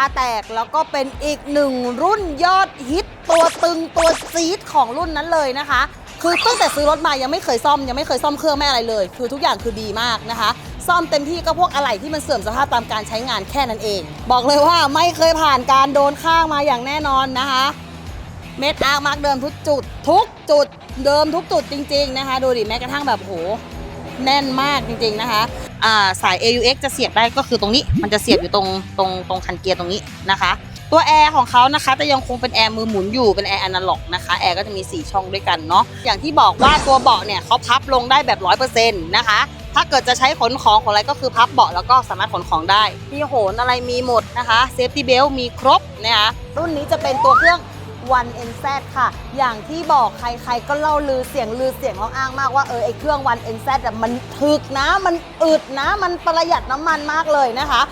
าแตกแล้วก็เป็นอีกหนึ่งรุ่นยอดฮิตตัวตึงตัวซีดของรุ่นนั้นเลยนะคะ คือตั้งแต่ซื้อรถมายังไม่เคยซ่อมยังไม่เคยซ่อมเครื่องแม่อะไรเลย คือทุกอย่างคือดีมากนะคะ ซ่อมเต็มที่ก็พวกอะไหล่ที่มันเสื่อมสภาพตามการใช้งานแค่นั้นเอง บอกเลยว่าไม่เคยผ่านการโดนข้างมาอย่างแน่นอนนะคะเม็ดอาร์มาร์กเดิมทุกจุด ทุกจุดเดิมทุกจุดจริง ๆนะคะ ดูดิแม้กระทั่งแบบโหแน่นมากจริง ๆนะคะ สาย AUX จะเสียบได้ก็คือตรงนี้ มันจะเสียบอยู่ตรงตรงตรงคันเกียร์ตรงนี้นะคะ ตัวแอร์ของเขานะคะจะยังคงเป็นแอร์มือหมุนอยู่เป็นแอร์อนาล็อกนะคะแอร์ก็จะมี 4 ช่องด้วยกันเนาะอย่างที่บอกว่าตัวเบาะเนี่ยเขาพับลงได้แบบ 100%นะคะ ถ้าเกิดจะใช้ขนของของอะไรก็คือพับเบาะแล้วก็สามารถขนของได้มีโหนอะไรมีหมดนะคะเซฟตี้เบลมีครบนะคะรุ่นนี้จะเป็นตัวเครื่อง วันเอ็นแซดค่ะ อย่างที่บอกใครๆก็เล่าลือเสียงลือเสียงร้องอ้างมากว่าเออไอเครื่อง One NZ อะมันถึกนะ มันอึดนะ มันประหยัดน้ำมันมากเลยนะคะ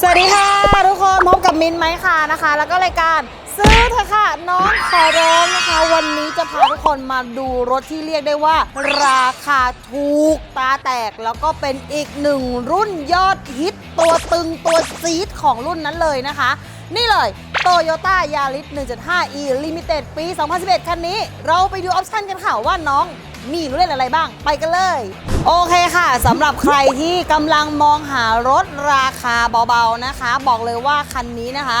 สวัสดีค่ะ ทุกคนพบกับมินไหมค่ะนะคะ แล้วก็รายการซื้อเถอะค่ะ น้องขอร้องนะคะ วันนี้จะพาทุกคนมาดูรถที่เรียกได้ว่า ราคาถูกตาแตก แล้วก็เป็นอีกหนึ่งรุ่นยอดฮิตตัวตึงตัวซีดของรุ่นนั้นเลยนะคะ นี่เลย Toyota Yaris 1.5e Limited ปี 2011 คันนี้ เราไปดูออปชั่นกันค่ะว่าน้อง มีรู้เล่นอะไรบ้าง ไปกันเลย โอเคค่ะสำหรับใครที่กำลังมองหารถราคาเบาๆนะคะ บอกเลยว่าคันนี้นะคะ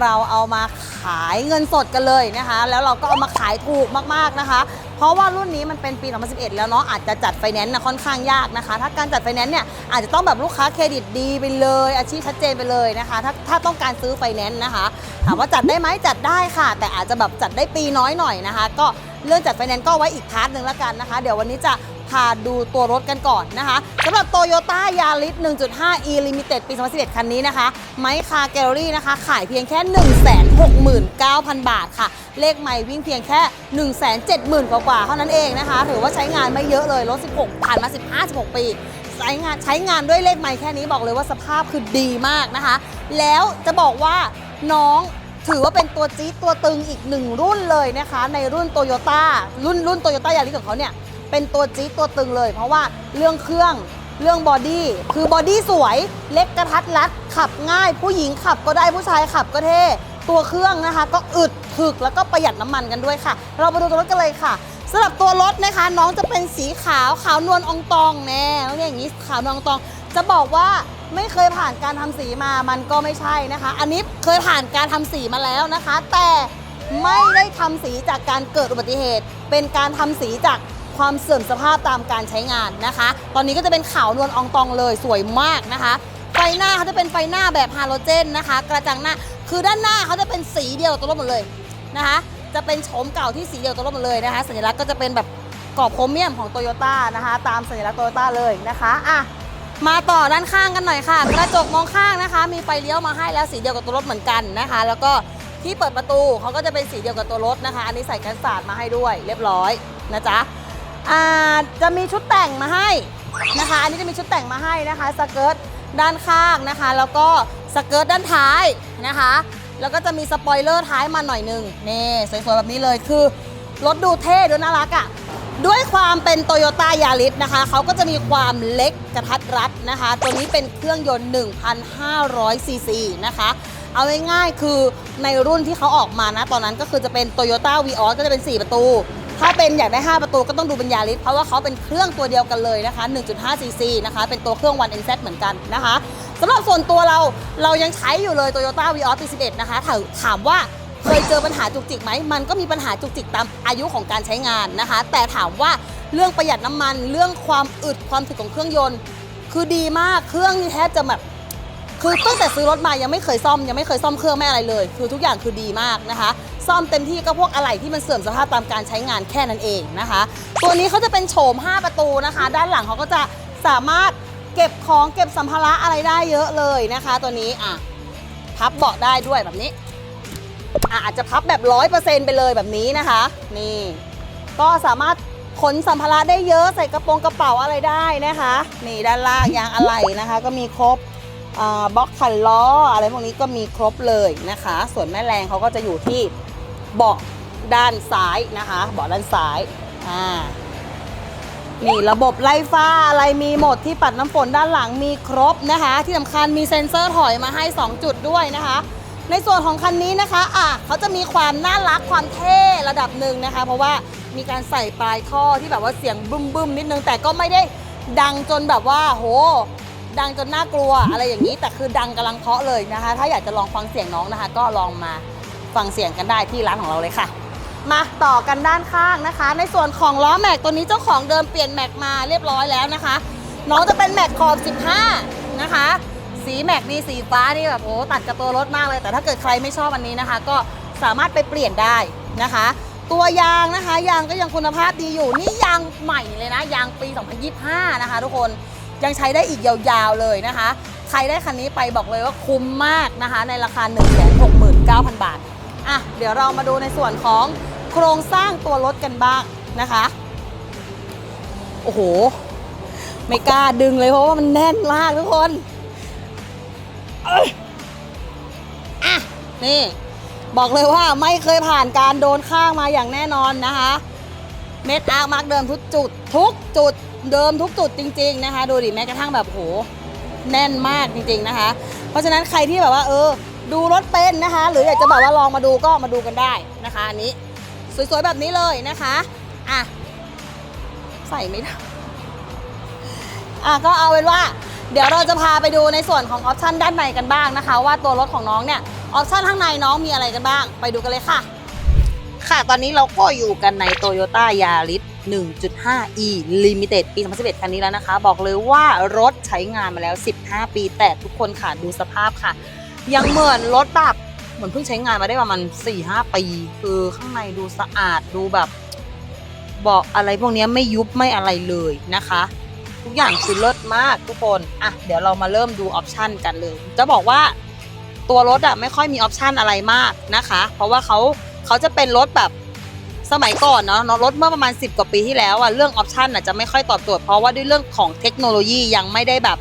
เราเอามาขายเงินสดกันเลยนะคะ แล้วเราก็เอามาขายถูกมากๆนะคะ เพราะว่ารุ่นนี้มันเป็นปี 2011 แล้วเนาะอาจจะจัดไฟแนนซ์นะค่อนข้างยากนะคะ ถ้าการจัดไฟแนนซ์เนี่ยอาจจะต้องแบบลูกค้าเครดิตดีไปเลย อาชีพชัดเจนไปเลยนะคะ ถ้าถ้าต้องการซื้อไฟแนนซ์นะคะ ถามว่าจัดได้ไหมจัดได้ค่ะ แต่อาจจะแบบจัดได้ปีน้อยหน่อยนะคะ ก็เรื่องจัดไฟแนนซ์ก็ไว้อีกพาร์ทหนึ่งแล้วกันนะคะ เดี๋ยววันนี้จะพาดูตัวรถกันก่อนนะคะสำหรับ Toyota Yaris 1.5e Limited ปี 2011 คันนี้นะคะ ไมค์คาแกลเลอรี่นะคะ ขายเพียงแค่ 169,000 บาทค่ะ เลขไม่วิ่งเพียงแค่ 170,000 กว่าๆเท่านั้นเองนะคะ ถือว่าใช้งานไม่เยอะเลย รถ 16 ผ่านมา 15-16 ปีใช้งานใช้งานด้วยเลขไม่แค่นี้บอกเลยว่าสภาพคือดีมากนะคะ แล้วจะบอกว่าน้อง ถือว่าเป็นตัวจี๊ดตัวตึงอีกหนึ่งรุ่นเลยนะคะ ในรุ่นโตโยต้ารุ่นรุ่นโตโยต้ายาริสของเขาเนี่ยเป็นตัวจี๊ดตัวตึงเลย เพราะว่าเรื่องเครื่องเรื่องบอดี้คือบอดี้สวยเล็กกระทัดรัด ขับง่ายผู้หญิงขับก็ได้ผู้ชายขับก็เท่ตัวเครื่องนะคะ ก็อึดถึกแล้วก็ประหยัดน้ำมันกันด้วยค่ะ เรามาดูตัวรถกันเลยค่ะสำหรับตัวรถนะคะ น้องจะเป็นสีขาวขาวนวลองตองแน่ต้องเรียกอย่างนี้ขาวนวลองตอง จะบอกว่า ไม่เคยผ่านการทำสีมามันก็ไม่ใช่นะคะ อันนี้เคยผ่านการทำสีมาแล้วนะคะ แต่ไม่ได้ทำสีจากการเกิดอุบัติเหตุ เป็นการทำสีจากความเสื่อมสภาพตามการใช้งานนะคะ ตอนนี้ก็จะเป็นขาวนวลอองตองเลยสวยมากนะคะ ไฟหน้าเขาจะเป็นไฟหน้าแบบฮาโลเจนนะคะ กระจังหน้า คือด้านหน้าเขาจะเป็นสีเดียวตัวรถหมดเลยนะคะ จะเป็นโฉมเก่าที่สีเดียวตัวรถหมดเลยนะคะ สัญลักษณ์ก็จะเป็นแบบกรอบโครเมียมของโตโยต้านะคะ ตามสัญลักษณ์โตโยต้าเลยนะคะ อะ มาต่อด้านข้างกันหน่อยค่ะ กระจกมองข้างนะคะ มีไฟเลี้ยวมาให้แล้วสีเดียวกับตัวรถเหมือนกันนะคะ แล้วก็ที่เปิดประตูเขาก็จะเป็นสีเดียวกับตัวรถนะคะ อันนี้ใส่กันศาสตร์มาให้ด้วย เรียบร้อยนะจ๊ะจะมีชุดแต่งมาให้นะคะ อันนี้จะมีชุดแต่งมาให้นะคะสเกิร์ตด้านข้างนะคะ แล้วก็สเกิร์ตด้านท้ายนะคะ แล้วก็จะมีสปอยเลอร์ท้ายมาหน่อยหนึงนี่สวยๆแบบนี้เลยคือรถดูเท่ดูน่ารักอะ่ะ ด้วยความเป็นโตโยต้ายาริสนะคะเขาก็จะมีความเล็กกระทัดรัดนะคะ ตัวนี้เป็นเครื่องยนต์1,500ซีซีนะคะ เอาง่ายๆคือในรุ่นที่เขาออกมานะ ตอนนั้นก็คือจะเป็น Toyota v ีออก็จะเป็น 4 ประตู ถ้าเป็นอยากได้ 5 ประตูก็ต้องดูเป็นยาริสเพราะว่าเขาเป็นเครื่องตัวเดียวกันเลยนะคะ1.5ซีซีนะคะ เป็นตัวเครื่อง 1NZ เหมือนกันนะคะสำหรับส่วนตัวเราเรายังใช้อยู่เลย Toyota v ีออปี11นะคะถาถามว่า เคยเจอปัญหาจุกจิกไหมมันก็มีปัญหาจุกจิกตามอายุของการใช้งานนะคะ แต่ถามว่าเรื่องประหยัดน้ำมัน เรื่องความอึดความถึกของเครื่องยนต์ คือดีมากเครื่องนี่แทบจะแบบคือตั้งแต่ซื้อรถมายังไม่เคยซ่อมยังไม่เคยซ่อมเครื่องไม่อะไรเลย คือทุกอย่างคือดีมากนะคะ ซ่อมเต็มที่ก็พวกอะไหล่ที่มันเสื่อมสภาพตามการใช้งานแค่นั้นเองนะคะ ตัวนี้เขาจะเป็นโฉม 5 ประตูนะคะ ด้านหลังเขาก็จะสามารถเก็บของเก็บสัมภาระอะไรได้เยอะเลยนะคะ ตัวนี้อะพับเบาะได้ด้วยแบบนี้ อาจจะพับแบบร้อยเปอร์เซ็นต์ไปเลยแบบนี้นะคะ นี่ ก็สามารถขนสัมภาระได้เยอะใส่กระโปรงกระเป๋าอะไรได้นะคะ นี่ด้านล่างยางอะไหล่นะคะ ก็มีครบบล็อกขันล้ออะไรพวกนี้ก็มีครบเลยนะคะ ส่วนแม่แรงเขาก็จะอยู่ที่เบาะด้านซ้ายนะคะเบาะด้านซ้ายอ่านี่ระบบไล่ฟ้าอะไรมีหมดที่ปัดน้ำฝนด้านหลังมีครบนะคะ ที่สำคัญมีเซ็นเซอร์ถอยมาให้ 2 จุดด้วยนะคะ ในส่วนของคันนี้นะคะอะเขาจะมีความน่ารักความเท่ระดับหนึ่งนะคะ เพราะว่ามีการใส่ปลายท่อที่แบบว่าเสียงบึ้มบึมๆนิดนึง แต่ก็ไม่ได้ดังจนแบบว่าโห ดังจนน่ากลัวอะไรอย่างนี้ แต่คือดังกำลังเพาะเลยนะคะ ถ้าอยากจะลองฟังเสียงน้องนะคะ ก็ลองมาฟังเสียงกันได้ที่ร้านของเราเลยค่ะ มาต่อกันด้านข้างนะคะ ในส่วนของล้อแม็กตัวนี้เจ้าของเดิมเปลี่ยนแม็กมาเรียบร้อยแล้วนะคะ น้องจะเป็นแม็กขอบ 15 นะคะ สีแม็กนี่สีฟ้านี่แบบโอ้ตัดกับตัวรถมากเลย แต่ถ้าเกิดใครไม่ชอบอันนี้นะคะ ก็สามารถไปเปลี่ยนได้นะคะ ตัวยางนะคะ ยางก็ยังคุณภาพดีอยู่ นี่ยางใหม่เลยนะ ยางปี 2025 นะคะ ทุกคนยังใช้ได้อีกยาวๆเลยนะคะ ใครได้คันนี้ไปบอกเลยว่าคุ้มมากนะคะ ในราคา 169,000 บาทอะเดี๋ยวเรามาดูในส่วนของโครงสร้างตัวรถกันบ้างนะคะโอ้โห ไม่กล้าดึงเลยเพราะว่ามันแน่นมากทุกคน อะนี่ บอกเลยว่าไม่เคยผ่านการโดนข้างมาอย่างแน่นอนนะคะ เม็ดอาร์มาร์กเดิมทุกจุด ทุกจุดเดิมทุกจุดจริง ๆ นะคะ ดูดิแม้กระทั่งแบบโหแน่นมากจริง ๆนะคะ เพราะฉะนั้นใครที่แบบว่า เออ ดูรถเป็นนะคะ หรืออยากจะแบบว่าลองมาดูก็มาดูกันได้นะคะอันนี้ สวยๆแบบนี้เลยนะคะอะใส่ไม่ได้อะก็เอาเป็นว่า เดี๋ยวเราจะพาไปดูในส่วนของออปชันด้านในกันบ้างนะคะ ว่าตัวรถของน้องเนี่ยออปชันข้างในน้องมีอะไรกันบ้าง ไปดูกันเลยค่ะ ค่ะตอนนี้เราก็อยู่กันใน Toyota Yaris 1.5e Limited ปี 2011 คันนี้แล้วนะคะ บอกเลยว่ารถใช้งานมาแล้ว 15 ปี แต่ทุกคนค่ะดูสภาพค่ะ ยังเหมือนรถแบบเหมือนเพิ่งใช้งานมาได้ประมาณ 4-5 ปี คือข้างในดูสะอาดดูแบบเบาะอะไรพวกนี้ไม่ยุบไม่อะไรเลยนะคะ ทุกอย่างคือเลิศมากทุกคนอะเดี๋ยวเรามาเริ่มดูออปชันกันเลย จะบอกว่าตัวรถอะไม่ค่อยมีออปชันอะไรมากนะคะ เพราะว่าเขาเขาจะเป็นรถแบบสมัยก่อนเนาะรถเมื่อประมาณ 10 กว่าปีที่แล้วอะเรื่องออปชันอะจะไม่ค่อยตอบโจทย์เพราะว่าด้วยเรื่องของเทคโนโลยียังไม่ได้แบบ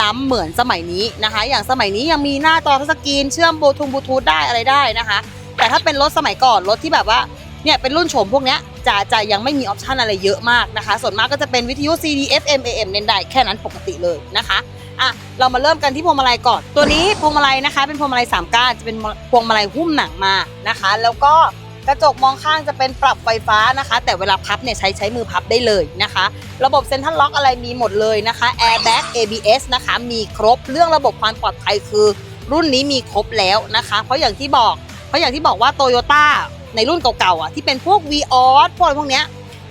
ล้ำเหมือนสมัยนี้นะคะ อย่างสมัยนี้ยังมีหน้าจอทัชสกรีนเชื่อมบลูทูธบลูทูธได้อะไรได้นะคะ แต่ถ้าเป็นรถสมัยก่อนรถที่แบบว่า เนี่ยเป็นรุ่นโฉมพวกเนี้ยจะจะยังไม่มีออปชันอะไรเยอะมากนะคะ ส่วนมากก็จะเป็นวิทยุ CD FM AM เน้นได้แค่นั้นปกติเลยนะคะอะเรามาเริ่มกันที่พวงมาลัยก่อน ตัวนี้พวงมาลัยนะคะ เป็นพวงมาลัย3ก้านจะเป็นพวงมาลัยหุ้มหนังมานะคะ แล้วก็กระจกมองข้างจะเป็นปรับไฟฟ้านะคะ แต่เวลาพับเนี่ยใช้ใช้มือพับได้เลยนะคะ ระบบเซ็นทรัลล็อกอะไรมีหมดเลยนะคะ Airbag ABS นะคะ มีครบเรื่องระบบความปลอดภัยคือ รุ่นนี้มีครบแล้วนะคะ เพราะอย่างที่บอกเพราะอย่างที่บอกว่าโตโยต้า ในรุ่นเก่าๆอะที่เป็นพวก v ีออสพวกอะไรพวกเนี้ย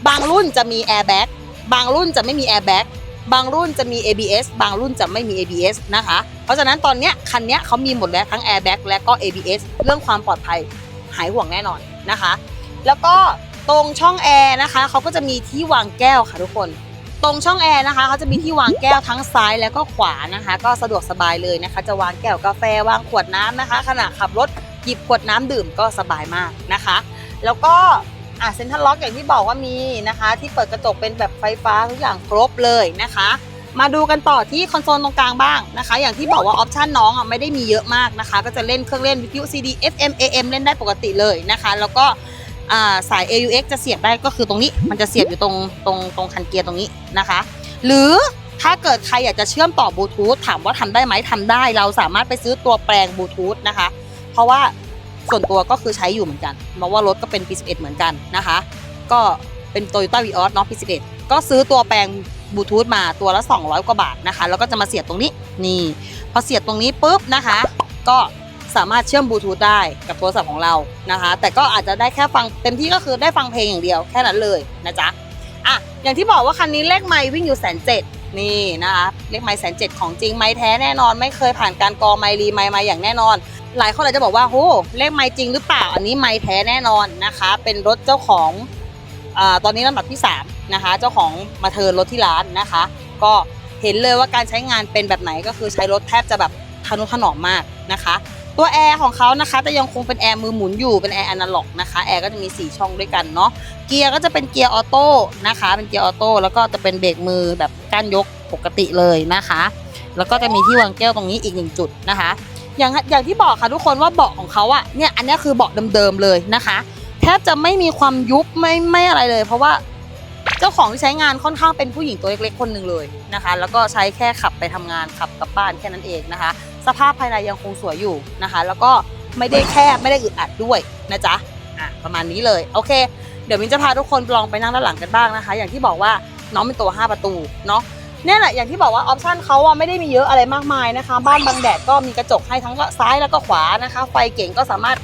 บางรุ่นจะมีแอร์แบ็กบางรุ่นจะไม่มีแอร์แบ็กบางรุ่นจะมี ABS บางรุ่นจะไม่มี ABS นะคะ เพราะฉะนั้นตอนเนี้ยคันเนี้ยเขามีหมดแล้วทั้ง Airbag และก็ ABS เรื่องความปลอดภัยหายห่วงแน่นอนนะคะ แล้วก็ตรงช่องแอร์นะคะเขาก็จะมีที่วางแก้วค่ะทุกคน ตรงช่องแอร์นะคะเขาจะมีที่วางแก้วทั้งซ้ายแล้วก็ขวานะคะ ก็สะดวกสบายเลยนะคะ จะวางแก้วกาแฟวางขวดน้ำนะคะ ขณะขับรถ หยิบขวดน้ำดื่มก็สบายมากนะคะ แล้วก็อะเซ็นทรัลล็อกอย่างที่บอกว่ามีนะคะ ที่เปิดกระจกเป็นแบบไฟฟ้าทุกอย่างครบเลยนะคะ มาดูกันต่อที่คอนโซลตรงกลางบ้างนะคะ อย่างที่บอกว่าออปชันน้องอะไม่ได้มีเยอะมากนะคะ ก็จะเล่นเครื่องเล่นวิทยุ CD FM AM เล่นได้ปกติเลยนะคะ แล้วก็อ่าสาย AUX จะเสียบได้ก็คือตรงนี้ มันจะเสียบอยู่ตรงตรงตรงคันเกียร์ตรงนี้นะคะ หรือถ้าเกิดใครอยากจะเชื่อมต่อบลูทูธถามว่าทำได้ไหมทำได้ เราสามารถไปซื้อตัวแปลงบลูทูธนะคะ เพราะว่าส่วนตัวก็คือใช้อยู่เหมือนกันเพราะว่ารถก็เป็นปี11 เหมือนกันนะคะ ก็เป็น Toyota Vios เนาะปี11 ก็ซื้อตัวแปลงบลูทูธมาตัวละ 200 กว่าบาทนะคะ แล้วก็จะมาเสียบตรงนี้นี่ พอเสียบตรงนี้ปุ๊บนะคะ ก็สามารถเชื่อมบลูทูธได้กับโทรศัพท์ของเรานะคะ แต่ก็อาจจะได้แค่ฟังเต็มที่ก็คือได้ฟังเพลงอย่างเดียวแค่นั้นเลยนะจ๊ะอะอย่างที่บอกว่าคันนี้เลขไมล์วิ่งอยู่แสนเจ็ดนี่นะคะเลขไมล์แสนเจ็ดของจริงไมล์แท้แน่นอน ไม่เคยผ่านการกรองไมล์รีไมล์มาอย่างแน่นอน หลายคนอาจจะบอกว่าโหเลขไมล์จริงหรือเปล่า อันนี้ไมล์แท้แน่นอนนะคะ เป็นรถเจ้าของอตอนนี้ลำดับที่สามนะคะ เจ้าของมาเทินรถที่ร้านนะคะ ก็เห็นเลยว่าการใช้งานเป็นแบบไหนก็คือใช้รถแทบจะแบบทนุถนอมมากนะคะ ตัวแอร์ของเขานะคะแต่ยังคงเป็นแอร์มือหมุนอยู่เป็นแอร์อนาล็อกนะคะแอร์ก็จะมี 4 ช่องด้วยกันเนาะเกียร์ก็จะเป็นเกียร์ออโต้นะคะ เป็นเกียร์ออโต้แล้วก็จะเป็นเบรกมือแบบก้านยกปกติเลยนะคะ แล้วก็จะมีที่วางแก้วตรงนี้อีกหนึ่งจุดนะคะ อย่างอย่างที่บอกค่ะทุกคนว่าเบาะของเขาอะเนี่ยอันนี้คือเบาะเดิมๆเลยนะคะ แทบจะไม่มีความยุบไม่ไม่อะไรเลย เพราะว่าเจ้าของที่ใช้งานค่อนข้างเป็นผู้หญิงตัวเล็กๆคนหนึ่งเลยนะคะ แล้วก็ใช้แค่ขับไปทำงานขับกลับบ้านแค่นั้นเองนะคะ สภาพภายในยังคงสวยอยู่นะคะ แล้วก็ไม่ได้แคบไม่ได้อึดอัดด้วยนะจ๊ะอะประมาณนี้เลยโอเค เดี๋ยวมินจะพาทุกคนลองไปนั่งด้านหลังกันบ้างนะคะ อย่างที่บอกว่าน้องเป็นตัว 5 ประตูเนาะ เนี่ยแหละอย่างที่บอกว่าออปชันเขาอะไม่ได้มีเยอะอะไรมากมายนะคะ บ้านบังแดดก็มีกระจกให้ทั้งซ้ายแล้วก็ขวานะคะ ไฟเก่งก็สามารถ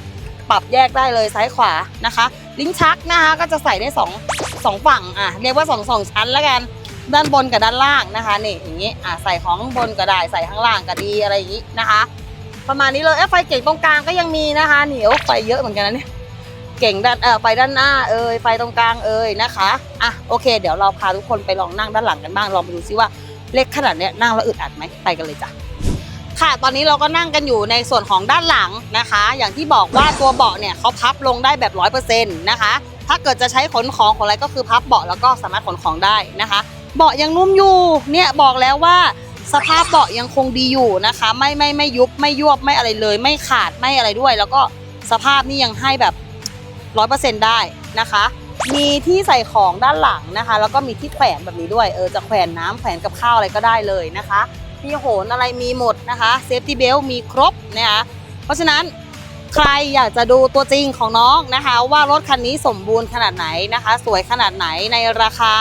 ปรับแยกได้เลยซ้ายขวานะคะ ลิ้นชักนะคะก็จะใส่ได้สองสองฝั่งอะเรียกว่าสองสองชั้นแล้วกันด้านบนกับด้านล่างนะคะนี่อย่างนี้อะใส่ของบนก็ได้ใส่ข้างล่างก็ดีอะไรอย่างนี้นะคะ ประมาณนี้เลยเอ้ยไฟเก่งตรงกลางก็ยังมีนะคะเหนียวไฟเยอะเหมือนกันนะเนี่ย เก่งด้านเออไฟด้านหน้าเอ่ยไฟตรงกลางเอ่ยนะคะอะโอเค เดี๋ยวเราพาทุกคนไปลองนั่งด้านหลังกันบ้างลองไปดูซิว่าเล็กขนาดเนี้ยนั่งแล้วอึดอัดไหมไปกันเลยจ้ะค่ะตอนนี้เราก็นั่งกันอยู่ในส่วนของด้านหลังนะคะ อย่างที่บอกว่าตัวเบาะเนี่ยเขาพับลงได้แบบร้อยเปอร์เซ็นต์นะคะ ถ้าเกิดจะใช้ขนของของอะไรก็คือพับเบาะแล้วก็สามารถขนของได้นะคะ เบาะยังนุ่มอยู่เนี่ยบอกแล้วว่าสภาพเบาะยังคงดีอยู่นะคะ ไม่ไม่ไม่ยุบไม่ยวบไม่อะไรเลย ไม่ขาดไม่อะไรด้วย แล้วก็สภาพนี่ยังให้แบบ ร้อยเปอร์เซ็นต์ได้นะคะ มีที่ใส่ของด้านหลังนะคะ แล้วก็มีที่แขวนแบบนี้ด้วยเออจะแขวนน้ำแขวนกับข้าวอะไรก็ได้เลยนะคะที่โหนอะไรมีหมดนะคะเซฟตี้เบลมีครบนะคะเพราะฉะนั้นใครอยากจะดูตัวจริงของน้องนะคะ ว่ารถคันนี้สมบูรณ์ขนาดไหนนะคะ สวยขนาดไหนในราคา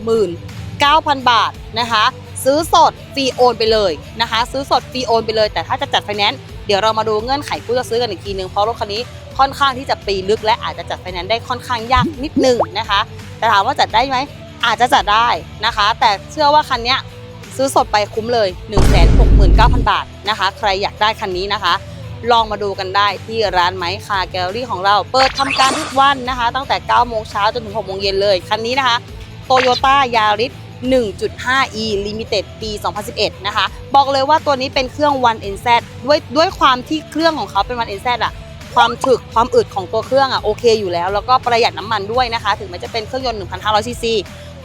169,000 บาทนะคะ ซื้อสดฟรีโอนไปเลยนะคะ ซื้อสดฟรีโอนไปเลย แต่ถ้าจะจัดไฟแนนซ์เดี๋ยวเรามาดูเงื่อนไขผู้จะซื้อกันอีกทีนึงเพราะรถคันนี้ ค่อนข้างที่จะปีลึก และอาจจะจัดไฟแนนซ์ได้ค่อนข้างยากนิดนึงนะคะ แต่ถามว่าจัดได้ไหมอาจจะจัดได้นะคะ แต่เชื่อว่าคันนี้ซื้อสดไปคุ้มเลย 169,000 บาทนะคะ ใครอยากได้คันนี้นะคะ ลองมาดูกันได้ที่ร้านไม้คาแกลลี่ของเรา เปิดทำการทุกวันนะคะ ตั้งแต่ 9 โมงเช้าจนถึง 6 โมงเย็นเลย คันนี้นะคะ Toyota Yaris 1.5e Limited ปี 2011 นะคะ บอกเลยว่าตัวนี้เป็นเครื่อง One NZ ด้วยด้วยความที่เครื่องของเขาเป็น One NZ อะ ความถึกความอึดของตัวเครื่องอะโอเคอยู่แล้ว แล้วก็ประหยัดน้ำมันด้วยนะคะ ถึงแม้จะเป็นเครื่องยนต์ 1,500 ซีซี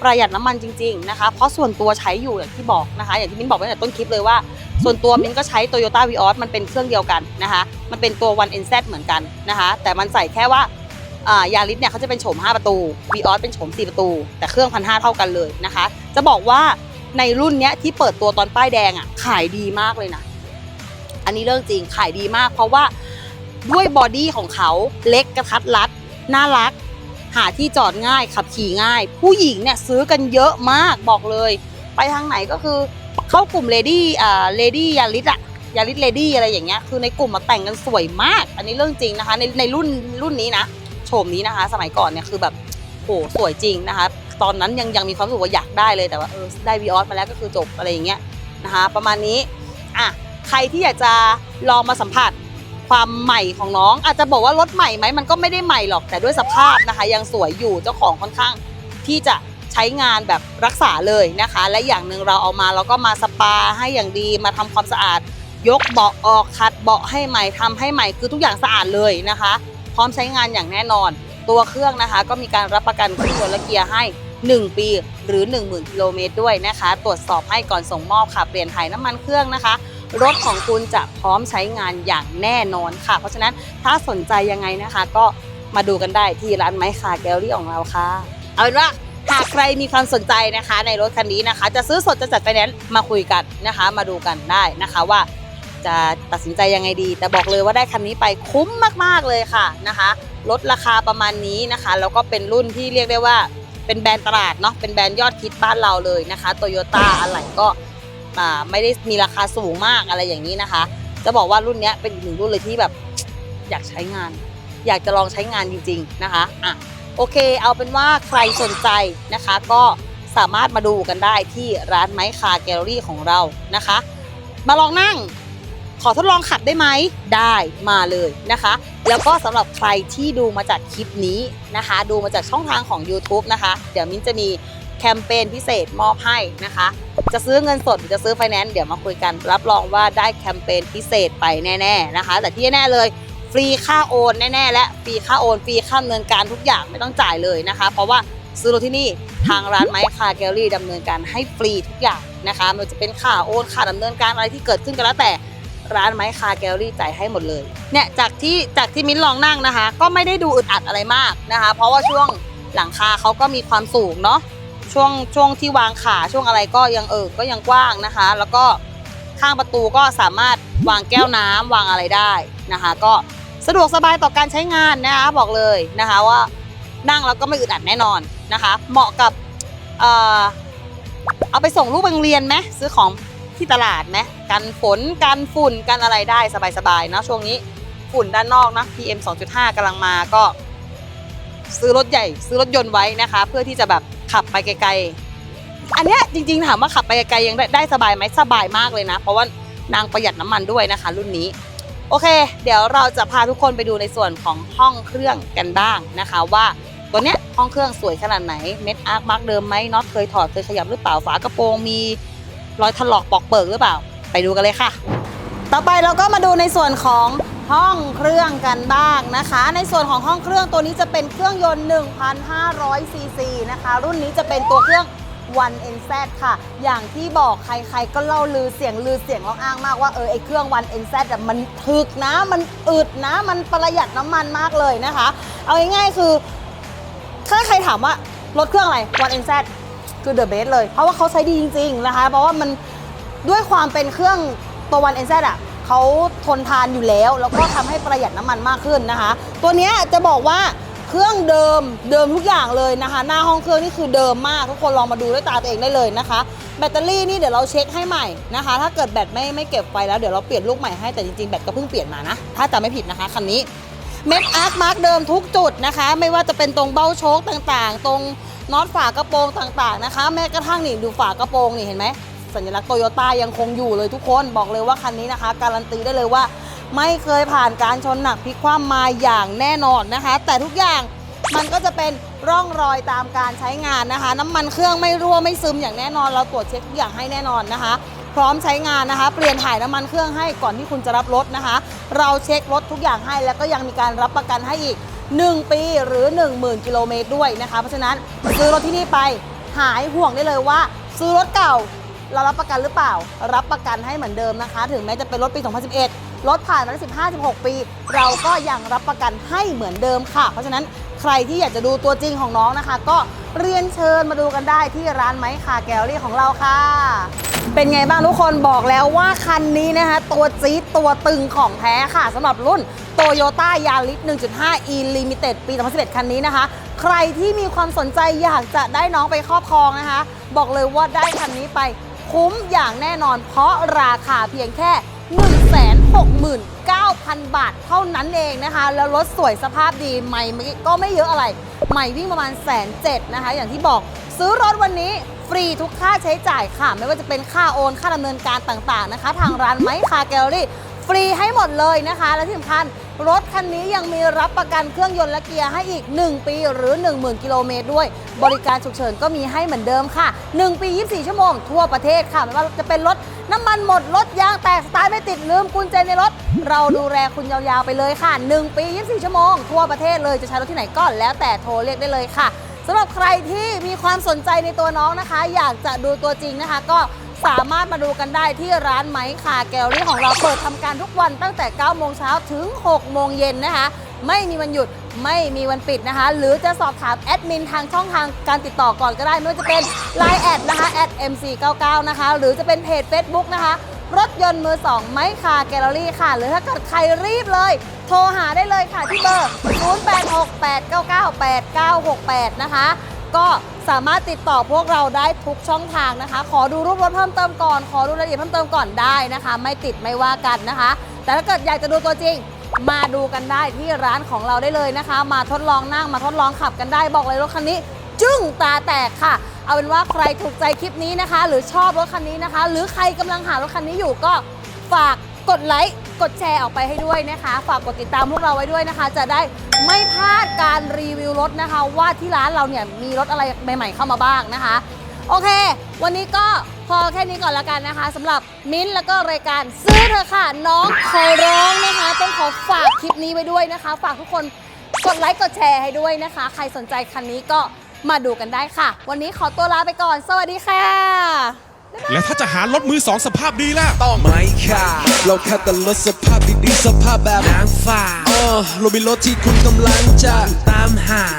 ประหยัดน้ำมันจริงๆนะคะเพราะส่วนตัวใช้อยู่อย่างที่บอกนะคะ อย่างที่มิ้นบอกไว้ตั้งแต่ต้นคลิปเลยว่า ส่วนตัวมิ้นก็ใช้ Toyota Vios มันเป็นเครื่องเดียวกันนะคะ มันเป็นตัว One NZ เหมือนกันนะคะ แต่มันใส่แค่ว่าอ่ายาริสเนี่ยเขาจะเป็นโฉม 5 ประตู Vios เป็นโฉม 4 ประตู แต่เครื่องพันห้าเท่ากันเลยนะคะ จะบอกว่าในรุ่นเนี้ยที่เปิดตัวตอนป้ายแดงอะขายดีมากเลยนะ อันนี้เรื่องจริงขายดีมากเพราะว่า ด้วยบอดี้ของเขาเล็กกระทัดรัด น่ารัก หาที่จอดง่ายขับขี่ง่าย ผู้หญิงเนี่ยซื้อกันเยอะมากบอกเลย ไปทางไหนก็คือเข้ากลุ่มเลดี้อ่าเลดี้ยาริสอะยาริสเลดี้อะไรอย่างเงี้ยคือในกลุ่มมาแต่งกันสวยมาก อันนี้เรื่องจริงนะคะ ในในรุ่นรุ่นนี้นะโฉมนี้นะคะ สมัยก่อนเนี่ยคือแบบโหสวยจริงนะคะ ตอนนั้นยังยังมีความรู้สึกว่าอยากได้เลยแต่ว่าเออได้วีออสมาแล้วก็คือจบอะไรอย่างเงี้ยนะคะ ประมาณนี้อะใครที่อยากจะลองมาสัมผัส ความใหม่ของน้อง อาจจะบอกว่ารถใหม่ไหมมันก็ไม่ได้ใหม่หรอกแต่ด้วยสภาพนะคะ ยังสวยอยู่เจ้าของค่อนข้างที่จะใช้งานแบบรักษาเลยนะคะ และอย่างหนึ่งเราเอามาเราก็มาสปาให้อย่างดีมาทำความสะอาด ยกเบาะออกขัดเบาะให้ใหม่ทำให้ใหม่คือทุกอย่างสะอาดเลยนะคะ พร้อมใช้งานอย่างแน่นอน ตัวเครื่องนะคะ ก็มีการรับประกันเครื่องยนต์และเกียร์ให้ 1 ปีหรือ 10,000กิโลเมตรด้วยนะคะ ตรวจสอบให้ก่อนส่งมอบค่ะเปลี่ยนถ่ายน้ำมันเครื่องนะคะ รถของคุณจะพร้อมใช้งานอย่างแน่นอนค่ะ เพราะฉะนั้นถ้าสนใจยังไงนะคะ ก็มาดูกันได้ที่ร้านไม้คาแกลลี่ของเราค่ะ เอาเป็นว่าหากใครมีความสนใจนะคะ ในรถคันนี้นะคะ จะซื้อสดจะจัดไฟแนนซ์มาคุยกันนะคะ มาดูกันได้นะคะว่าจะตัดสินใจยังไงดี แต่บอกเลยว่าได้คันนี้ไปคุ้มมากๆเลยค่ะนะคะลดราคาประมาณนี้นะคะแล้วก็เป็นรุ่นที่เรียกได้ว่าเป็นแบรนด์ตลาดเนาะเป็นแบรนด์ยอดฮิตบ้านเราเลยนะคะโตโยต้าอะไรก็ ไม่ได้มีราคาสูงมากอะไรอย่างนี้นะคะ จะบอกว่ารุ่นนี้เป็นอีกหนึ่งรุ่นเลยที่แบบอยากใช้งาน อยากจะลองใช้งานจริง ๆนะคะอะโอเค เอาเป็นว่าใครสนใจนะคะ ก็สามารถมาดูกันได้ที่ร้านไม้คาแกลเลอรี่ของเรานะคะ มาลองนั่งขอทดลองขับได้ไหมได้มาเลยนะคะ แล้วก็สำหรับใครที่ดูมาจากคลิปนี้นะคะ ดูมาจากช่องทางของ YouTube นะคะ เดี๋ยวมิ้นจะมี คมเปญพิเศษมอบให้นะคะ จะซื้อเงินสดหรือจะซื้อไฟแนนซ์เดี๋ยวมาคุยกัน รับรองว่าได้แคมเปญพิเศษไปแน่ๆนะคะ แต่ที่แน่เลยฟรีค่าโอนแน่ๆ และฟรีค่าโอนฟรีค่าดำเนินการทุกอย่างไม่ต้องจ่ายเลยนะคะ เพราะว่าซื้อรถที่นี่ทางร้านไม้คาแกลลี่ดำเนินการให้ฟรีทุกอย่างนะคะไมันจะเป็นค่าโอนค่าดำเนินการอะไรที่เกิดขึ้นก็แล้วแต่ร้านไม้คาแกลลี่จ่ายให้หมดเลยเนี่ยจากที่จากที่มิ้นลองนั่งนะคะ ก็ไม่ได้ดูอึดอัดอะไรมากนะคะ เพราะว่าช่วงหลังคาเขาก็มีความสูงเนาะ ช่วงช่วงที่วางขาช่วงอะไรก็ยังเออก็ยังกว้างนะคะ แล้วก็ข้างประตูก็สามารถวางแก้วน้ำวางอะไรได้นะคะ ก็สะดวกสบายต่อการใช้งานนะคะบอกเลยนะคะว่านั่งแล้วก็ไม่อึดอัดแน่นอนนะคะ เหมาะกับเอ่อเอาไปส่งลูกโรงเรียนไหมซื้อของที่ตลาดไหมกันฝนกันฝุ่นกันอะไรได้สบายๆเนะช่วงนี้ฝุ่นด้านนอกนะ PM 2.5กำลังมาก็ ซื้อรถใหญ่ ซื้อรถยนต์ไว้นะคะ เพื่อที่จะแบบ ขับไปไกลๆ อันเนี้ยจริงๆถามว่าขับไปไกลๆยังได้ได้สบายไหมสบายมากเลยนะ เพราะว่านางประหยัดน้ำมันด้วยนะคะ รุ่นนี้ โอเค เดี๋ยวเราจะพาทุกคนไปดูในส่วนของห้องเครื่องกันบ้างนะคะ ว่าตัวเนี้ยห้องเครื่องสวยขนาดไหนเม็ดอาร์คมาร์กเดิมไหมน็อตเคยถอดเคยขยับหรือเปล่าฝากระโปรงมีรอยถลอกปอกเปิกหรือเปล่า ไปดูกันเลยค่ะ ต่อไปเราก็มาดูในส่วนของ ห้องเครื่องกันบ้างนะคะ ในส่วนของห้องเครื่องตัวนี้จะเป็นเครื่องยนต์ 1,500 ซีซีนะคะ รุ่นนี้จะเป็นตัวเครื่อง 1 NZ ค่ะ อย่างที่บอกใครๆ ก็เล่าลือเสียงลือเสียงล่าอ้างมากว่าเออไอเครื่อง 1 NZ อะมันถึกนะ มันอึดนะ มันประหยัดน้ำมันมากเลยนะคะ เอาง่ายๆคือ ถ้าใครถามว่ารถเครื่องอะไร 1 NZ คือเดอะเบสเลย เพราะว่าเขาใช้ดีจริง ๆ นะคะ เพราะว่ามันด้วยความเป็นเครื่องตัว 1 NZ อะ เขาทนทานอยู่แล้ว แล้วก็ทำให้ประหยัดน้ำมันมากขึ้นนะคะ ตัวนี้จะบอกว่าเครื่องเดิมเดิมทุกอย่างเลยนะคะ หน้าห้องเครื่องนี่คือเดิมมาก ทุกคนลองมาดูด้วยตาตัวเองได้เลยนะคะ แบตเตอรี่นี่เดี๋ยวเราเช็คให้ใหม่นะคะ ถ้าเกิดแบตไม่ไม่เก็บไฟแล้วเดี๋ยวเราเปลี่ยนลูกใหม่ให้แต่จริงๆแบตก็เพิ่งเปลี่ยนมานะถ้าจำไม่ผิดนะคะคันนี้เม็ดอาร์คมาร์กเดิมทุกจุดนะคะ ไม่ว่าจะเป็นตรงเบ้าโชคต่างๆ ตรงน็อตฝากระโปรงต่างๆนะคะ แม้กระทั่งนี่ดูฝากระโปรงนี่เห็นไหม สัญลักษณ์โตโยต้ายังคงอยู่เลยทุกคนบอกเลยว่าคันนี้นะคะ การันตีได้เลยว่า ไม่เคยผ่านการชนหนักพลิกคว่ำมาอย่างแน่นอนนะคะ แต่ทุกอย่างมันก็จะเป็นร่องรอยตามการใช้งานนะคะ น้ำมันเครื่องไม่รั่วไม่ซึมอย่างแน่นอน เราตรวจเช็คทุกอย่างให้แน่นอนนะคะ พร้อมใช้งานนะคะ เปลี่ยนถ่ายน้ำมันเครื่องให้ก่อนที่คุณจะรับรถนะคะ เราเช็ครถทุกอย่างให้แล้วก็ยังมีการรับประกันให้อีก 1 ปีหรือ 10,000กิโลเมตรด้วยนะคะ เพราะฉะนั้นซื้อรถที่นี่ไปหายห่วงได้เลยว่า ซื้อรถเก่า เรารับประกันหรือเปล่า รับประกันให้เหมือนเดิมนะคะ ถึงแม้จะเป็นรถปี 2011 รถผ่านมาได้15-16 ปี เราก็ยังรับประกันให้เหมือนเดิมค่ะ เพราะฉะนั้นใครที่อยากจะดูตัวจริงของน้องนะคะ ก็เรียนเชิญมาดูกันได้ที่ร้านไม้คาแกลลี่ของเราค่ะ เป็นไงบ้างทุกคนบอกแล้วว่าคันนี้นะคะ ตัวจี๊ดตัวตึงของแท้ค่ะสำหรับรุ่น Toyota Yaris 1.5 e Limited ปี 2011 คันนี้นะคะ ใครที่มีความสนใจอยากจะได้น้องไปครอบครองนะคะ บอกเลยว่าได้คันนี้ไป คุ้มอย่างแน่นอน เพราะราคาเพียงแค่ 169,000 บาทเท่านั้นเองนะคะ แล้วรถสวยสภาพดีใหม่ก็ไม่เยอะอะไร ใหม่วิ่งประมาณแสนเจ็ดนะคะ อย่างที่บอกซื้อรถวันนี้ฟรีทุกค่าใช้จ่ายค่ะ ไม่ว่าจะเป็นค่าโอน ค่าดำเนินการต่างๆนะคะ ทางร้านไม้คาแกลลี่ ฟรีให้หมดเลยนะคะ และที่สำคัญรถคันนี้ยังมีรับประกันเครื่องยนต์และเกียร์ให้อีก 1 ปีหรือ 10,000 กิโลเมตรด้วย บริการฉุกเฉินก็มีให้เหมือนเดิมค่ะ 1 ปี 24 ชั่วโมงทั่วประเทศค่ะ ไม่ว่าจะเป็นรถน้ำมันหมด รถยางแตกสตาร์ทไม่ติดลืมกุญแจในรถ เราดูแลคุณยาวๆไปเลยค่ะ 1 ปี 24 ชั่วโมง ทั่วประเทศเลยจะใช้รถที่ไหนก็แล้วแต่โทรเรียกได้เลยค่ะสำหรับใครที่มีความสนใจในตัวน้องนะคะ อยากจะดูตัวจริงนะคะ ก็ สามารถมาดูกันได้ที่ร้านไม้คาแกลลี่ของเราเปิดทำการทุกวันตั้งแต่ 9 โมงเช้าถึง 6 โมงเย็นนะคะ ไม่มีวันหยุดไม่มีวันปิดนะคะ หรือจะสอบถามแอดมินทางช่องทางการติดต่อก่อนก็ได้ไม่ว่าจะเป็น Line แอดนะคะแอด MC99 นะคะ หรือจะเป็นเพจ Facebook นะคะ รถยนต์มือ2ไม้คาแกลลี่ค่ะ หรือถ้าเกิดใครรีบเลย โทรหาได้เลยค่ะที่เบอร์ 0868998968 นะคะ ก็สามารถติดต่อพวกเราได้ทุกช่องทางนะคะ ขอดูรูปรถเพิ่มเติมก่อน ขอดูรายละเอียดเพิ่มเติมก่อนได้นะคะ ไม่ติดไม่ว่ากันนะคะ แต่ถ้าเกิดอยากจะดูตัวจริง มาดูกันได้ที่ร้านของเราได้เลยนะคะ มาทดลองนั่งมาทดลองขับกันได้บอกเลยรถคันนี้ จึ้งตาแตกค่ะ เอาเป็นว่าใครถูกใจคลิปนี้นะคะ หรือชอบรถคันนี้นะคะ หรือใครกำลังหารถคันนี้อยู่ก็ฝาก กดไลค์กดแชร์ออกไปให้ด้วยนะคะ ฝากกดติดตามพวกเราไว้ด้วยนะคะ จะได้ไม่พลาดการรีวิวรถนะคะ ว่าที่ร้านเราเนี่ยมีรถอะไรใหม่ ๆ เข้ามาบ้างนะคะ โอเค วันนี้ก็พอแค่นี้ก่อนละกันนะคะสำหรับมิ้นท์แล้วก็รายการซื้อเธอะค่ะน้องขอร้องนะคะ ต้องขอฝากคลิปนี้ไว้ด้วยนะคะ ฝากทุกคนกดไลค์กดแชร์ให้ด้วยนะคะ ใครสนใจคันนี้ก็มาดูกันได้ค่ะ วันนี้ขอตัวลาไปก่อน สวัสดีค่ะ แล้วถ้าจะหารถมือสองสภาพดีล่ะ ต้องไม่ค่ะ เราแค่แต่รถสภาพดีๆสภาพแบบนางฟ้าเออเรามีรถที่คุณกำลังจะตามหา